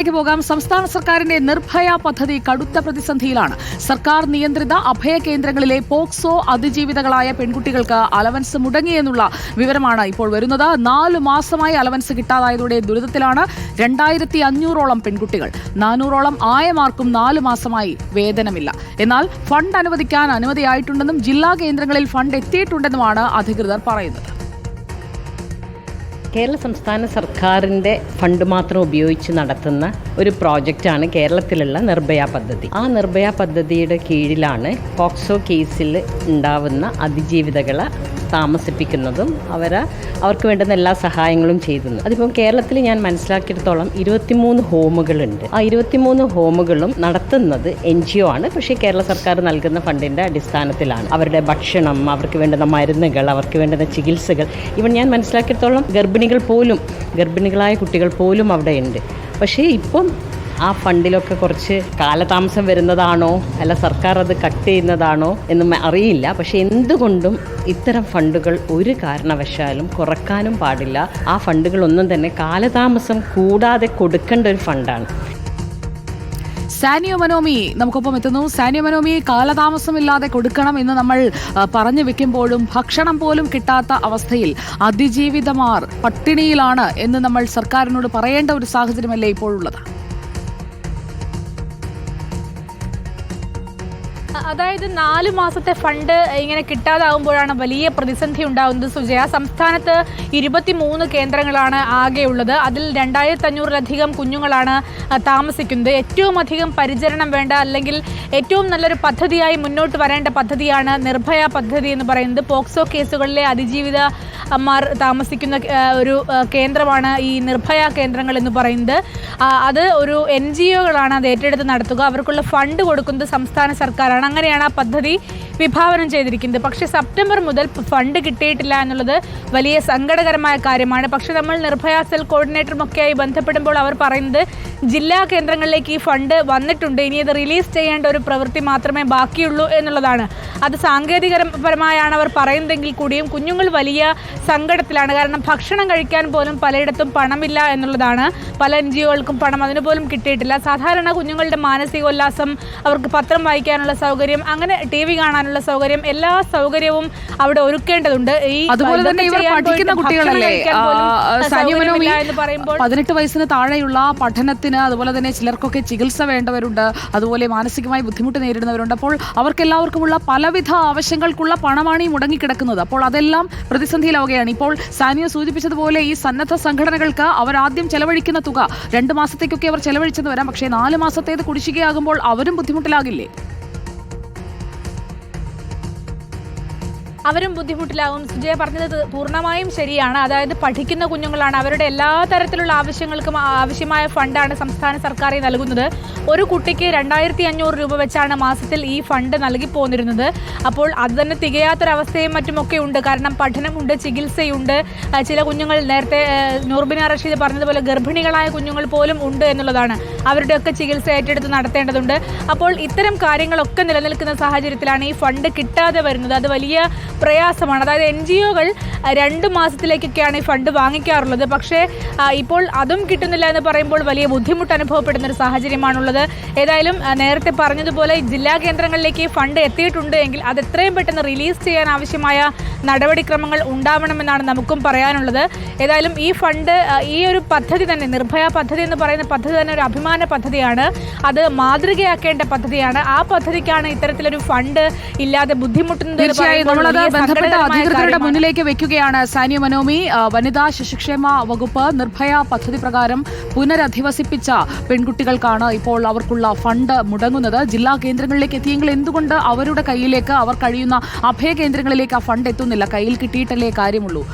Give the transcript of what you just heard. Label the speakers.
Speaker 1: ിലേക്ക് പോകാം. സംസ്ഥാന സർക്കാരിന്റെ നിർഭയ പദ്ധതി കടുത്ത പ്രതിസന്ധിയിലാണ്. സർക്കാർ നിയന്ത്രിത അഭയ കേന്ദ്രങ്ങളിലെ പോക്സോ അതിജീവിതകളായ പെൺകുട്ടികൾക്ക് അലവൻസ് മുടങ്ങിയെന്നുള്ള വിവരമാണ് ഇപ്പോൾ വരുന്നത്. നാലു മാസമായി അലവൻസ് കിട്ടാതായതോടെ ദുരിതത്തിലാണ് രണ്ടായിരത്തി അഞ്ഞൂറോളം പെൺകുട്ടികൾ. നാനൂറോളം ആയമാർക്കും നാലു മാസമായി വേതനമില്ല. എന്നാൽ ഫണ്ട് അനുവദിക്കാൻ അനുമതിയായിട്ടുണ്ടെന്നും ജില്ലാ കേന്ദ്രങ്ങളിൽ ഫണ്ട് എത്തിയിട്ടുണ്ടെന്നുമാണ് അധികൃതർ പറയുന്നത്.
Speaker 2: കേരള സംസ്ഥാന സർക്കാരിന്റെ ഫണ്ട് മാത്രം ഉപയോഗിച്ച് നടത്തുന്ന ഒരു പ്രോജക്റ്റാണ് കേരളത്തിലുള്ള നിർഭയ പദ്ധതി. ആ നിർഭയ പദ്ധതിയുടെ കീഴിലാണ് പോക്സോ കേസിൽ ഉണ്ടാവുന്ന അതിജീവിതകളെ താമസിപ്പിക്കുന്നതും അവരെ അവർക്ക് വേണ്ടുന്ന എല്ലാ സഹായങ്ങളും ചെയ്യുന്നു അതിപ്പം കേരളത്തിൽ ഞാൻ മനസ്സിലാക്കിയിടത്തോളം ഇരുപത്തിമൂന്ന് ഹോമുകളുണ്ട്. ആ ഇരുപത്തിമൂന്ന് ഹോമുകളും നടത്തുന്നത് എൻ ജി ഒ ആണ്. പക്ഷേ കേരള സർക്കാർ നൽകുന്ന ഫണ്ടിന്റെ അടിസ്ഥാനത്തിലാണ്. അവരുടെ ഭക്ഷണം അവർക്ക് വേണ്ടുന്ന മരുന്നുകൾ അവർക്ക് വേണ്ടുന്ന ചികിത്സകൾ. ഇവൻ ഞാൻ മനസ്സിലാക്കിയിടത്തോളം ഗർഭിണികൾ പോലും ഗർഭിണികളായ കുട്ടികൾ പോലും അവിടെയുണ്ട്. പക്ഷേ ഇപ്പം ആ ഫണ്ടിലൊക്കെ കുറച്ച് കാലതാമസം വരുന്നതാണോ? അല്ല സർക്കാർ അത് കട്ട് ചെയ്യുന്നതാണോ എന്ന് അറിയില്ല. പക്ഷെ എന്തുകൊണ്ടും ഇത്തരം ഫണ്ടുകൾ ഒരു കാരണവശാലും കുറക്കാനും പാടില്ല. ആ ഫണ്ടുകളൊന്നും തന്നെ കാലതാമസം കൂടാതെ കൊടുക്കേണ്ട ഒരു ഫണ്ടാണ്.
Speaker 1: സാനിയോ മനോമി നമുക്കൊപ്പം എത്തുന്നു. സാനിയോ മനോമി കാലതാമസമില്ലാതെ കൊടുക്കണം എന്ന് നമ്മൾ പറഞ്ഞു വെക്കുമ്പോഴും ഭക്ഷണം പോലും കിട്ടാത്ത അവസ്ഥയിൽ അതിജീവിതമാർ പട്ടിണിയിലാണ് എന്ന് നമ്മൾ സർക്കാരിനോട് പറയേണ്ട ഒരു സാഹചര്യമല്ലേ ഇപ്പോഴുള്ളത്?
Speaker 3: അതായത് നാല് മാസത്തെ ഫണ്ട് ഇങ്ങനെ കിട്ടാതാവുമ്പോഴാണ് വലിയ പ്രതിസന്ധി ഉണ്ടാകുന്നത് സുജയ. സംസ്ഥാനത്ത് ഇരുപത്തിമൂന്ന് കേന്ദ്രങ്ങളാണ് ആകെയുള്ളത്. അതിൽ രണ്ടായിരത്തി അഞ്ഞൂറിലധികം കുഞ്ഞുങ്ങളാണ് താമസിക്കുന്നത്. ഏറ്റവും അധികം പരിചരണം വേണ്ട അല്ലെങ്കിൽ ഏറ്റവും നല്ലൊരു പദ്ധതിയായി മുന്നോട്ട് വരേണ്ട പദ്ധതിയാണ് നിർഭയ പദ്ധതി എന്ന് പറയുന്നത്. പോക്സോ കേസുകളിലെ അതിജീവിത അമ്മാർ താമസിക്കുന്ന ഒരു കേന്ദ്രമാണ് ഈ നിർഭയ കേന്ദ്രങ്ങൾ എന്ന് പറയുന്നത്. അത് ഒരു എൻ ജി ഒകളാണ് അത് ഏറ്റെടുത്ത് നടത്തുക. അവർക്കുള്ള ഫണ്ട് കൊടുക്കുന്നത് സംസ്ഥാന സർക്കാരാണ്. അങ്ങനെയാണ് ആ പദ്ധതി വിഭാവനം ചെയ്തിരിക്കുന്നത്. പക്ഷെ സെപ്റ്റംബർ മുതൽ ഫണ്ട് കിട്ടിയിട്ടില്ല എന്നുള്ളത് വലിയ സങ്കടകരമായ കാര്യമാണ്. പക്ഷെ നമ്മൾ നിർഭയ സെൽ കോർഡിനേറ്ററുമൊക്കെയായി ബന്ധപ്പെടുമ്പോൾ അവർ പറയുന്നത് ജില്ലാ കേന്ദ്രങ്ങളിലേക്ക് ഈ ഫണ്ട് വന്നിട്ടുണ്ട്. ഇനി അത് റിലീസ് ചെയ്യേണ്ട ഒരു പ്രവൃത്തി മാത്രമേ ബാക്കിയുള്ളൂ എന്നുള്ളതാണ്. അത് സാങ്കേതികപരമായാണ് അവർ പറയുന്നതെങ്കിൽ കൂടിയും കുഞ്ഞുങ്ങൾ വലിയ സങ്കടത്തിലാണ്. കാരണം ഭക്ഷണം കഴിക്കാൻ പോലും പലയിടത്തും പണമില്ല എന്നുള്ളതാണ്. പല എൻ ജി ഒകൾക്കും പണം അതിന് പോലും കിട്ടിയിട്ടില്ല. സാധാരണ കുഞ്ഞുങ്ങളുടെ മാനസികോല്ലാസം അവർക്ക് പത്രം വായിക്കാനുള്ള സൗകര്യം അങ്ങനെ ടി വി കാണാനുള്ള സൗകര്യം എല്ലാ സൗകര്യവും അവിടെ ഒരുക്കേണ്ടതുണ്ട്. ഈ
Speaker 1: അതുപോലെ തന്നെ ഇവർ പഠിക്കുന്ന കുട്ടികളല്ലേ? പതിനെട്ട് വയസ്സിന് താഴെയുള്ള പഠനത്തിന് അതുപോലെ തന്നെ ചിലർക്കൊക്കെ ചികിത്സ വേണ്ടവരുണ്ട് അതുപോലെ മാനസികമായി ബുദ്ധിമുട്ട് നേരിടുന്നവരുണ്ട്. അപ്പോൾ അവർക്കെല്ലാവർക്കുമുള്ള പലവിധ ആവശ്യങ്ങൾക്കുള്ള പണമാണ് ഈ മുടങ്ങിക്കിടക്കുന്നത്. അപ്പോൾ അതെല്ലാം പ്രതിസന്ധിയിലാവുകയാണ്. ഇപ്പോൾ സാനിയ സൂചിപ്പിച്ചതുപോലെ ഈ സന്നദ്ധ സംഘടനകൾക്ക് അവർ ആദ്യം ചെലവഴിക്കുന്ന തുക രണ്ട് മാസത്തേക്കൊക്കെ അവർ ചെലവഴിച്ചെന്ന് വരാം. പക്ഷേ നാല് മാസത്തേത് കുടിശ്ശികയാകുമ്പോൾ അവരും ബുദ്ധിമുട്ടിലാകില്ലേ?
Speaker 3: അവരും ബുദ്ധിമുട്ടിലാകും. സുജയ പറഞ്ഞത് പൂർണമായും ശരിയാണ്. അതായത് പഠിക്കുന്ന കുഞ്ഞുങ്ങളാണ്. അവരുടെ എല്ലാ തരത്തിലുള്ള ആവശ്യങ്ങൾക്കും ആവശ്യമായ ഫണ്ടാണ് സംസ്ഥാന സർക്കാർ നൽകുന്നത്. ഒരു കുട്ടിക്ക് രണ്ടായിരത്തി അഞ്ഞൂറ് രൂപ വെച്ചാണ് മാസത്തിൽ ഈ ഫണ്ട് നൽകി പോന്നിരുന്നത് അപ്പോൾ അത് തന്നെ തികയാത്തൊരവസ്ഥയും മറ്റുമൊക്കെ ഉണ്ട്. കാരണം പഠനമുണ്ട് ചികിത്സയുണ്ട്. ചില കുഞ്ഞുങ്ങൾ നേരത്തെ നൂർബിന റഷീദ് പറഞ്ഞതുപോലെ ഗർഭിണികളായ കുഞ്ഞുങ്ങൾ പോലും ഉണ്ട് എന്നുള്ളതാണ്. അവരുടെയൊക്കെ ചികിത്സ ഏറ്റെടുത്ത് നടത്തേണ്ടതുണ്ട്. അപ്പോൾ ഇത്തരം കാര്യങ്ങളൊക്കെ നിലനിൽക്കുന്ന സാഹചര്യത്തിലാണ് ഈ ഫണ്ട് കിട്ടാതെ വരുന്നത്. അത് വലിയ പ്രയാസമാണ്. അതായത് എൻ ജി ഒകൾ രണ്ട് മാസത്തിലേക്കൊക്കെയാണ് ഈ ഫണ്ട് വാങ്ങിക്കാറുള്ളത്. പക്ഷേ ഇപ്പോൾ അതും കിട്ടുന്നില്ല എന്ന് പറയുമ്പോൾ വലിയ ബുദ്ധിമുട്ട് അനുഭവപ്പെടുന്ന ഒരു സാഹചര്യമാണുള്ളത്. ഏതായാലും നേരത്തെ പറഞ്ഞതുപോലെ ജില്ലാ കേന്ദ്രങ്ങളിലേക്ക് ഈ ഫണ്ട് എത്തിയിട്ടുണ്ട് എങ്കിൽ അത് എത്രയും പെട്ടെന്ന് റിലീസ് ചെയ്യാൻ ആവശ്യമായ നടപടിക്രമങ്ങൾ ഉണ്ടാവണമെന്നാണ് നമുക്കും പറയാനുള്ളത്. ഏതായാലും ഈ ഫണ്ട് ഈ ഒരു പദ്ധതി തന്നെ നിർഭയ പദ്ധതി എന്ന് പറയുന്ന പദ്ധതി തന്നെ ഒരു അഭിമാന പദ്ധതിയാണ്. അത് മാതൃകയാക്കേണ്ട പദ്ധതിയാണ്. ആ പദ്ധതിക്കാണ് ഇത്തരത്തിലൊരു ഫണ്ട് ഇല്ലാതെ ബുദ്ധിമുട്ടുന്നത്
Speaker 1: ബന്ധപ്പെട്ട അധികൃതരുടെ. മുന്നിലേക്ക് വെക്കുകയാണ് സാനിയ മനോമി. വനിതാ ശിശുക്ഷേമ വകുപ്പ് നിർഭയ പദ്ധതി പ്രകാരം പുനരധിവസിപ്പിച്ച പെൺകുട്ടികൾക്കാണ് ഇപ്പോൾ അവർക്കുള്ള ഫണ്ട് മുടങ്ങുന്നത്. ജില്ലാ കേന്ദ്രങ്ങളിലേക്ക് എത്തിയെങ്കിൽ എന്തുകൊണ്ട് അവരുടെ കയ്യിലേക്ക് അവർ കഴിയുന്ന അഭയ കേന്ദ്രങ്ങളിലേക്ക് ആ ഫണ്ട് എത്തുന്നില്ല? കയ്യിൽ കിട്ടിയിട്ടല്ലേ കാര്യമുള്ളൂ.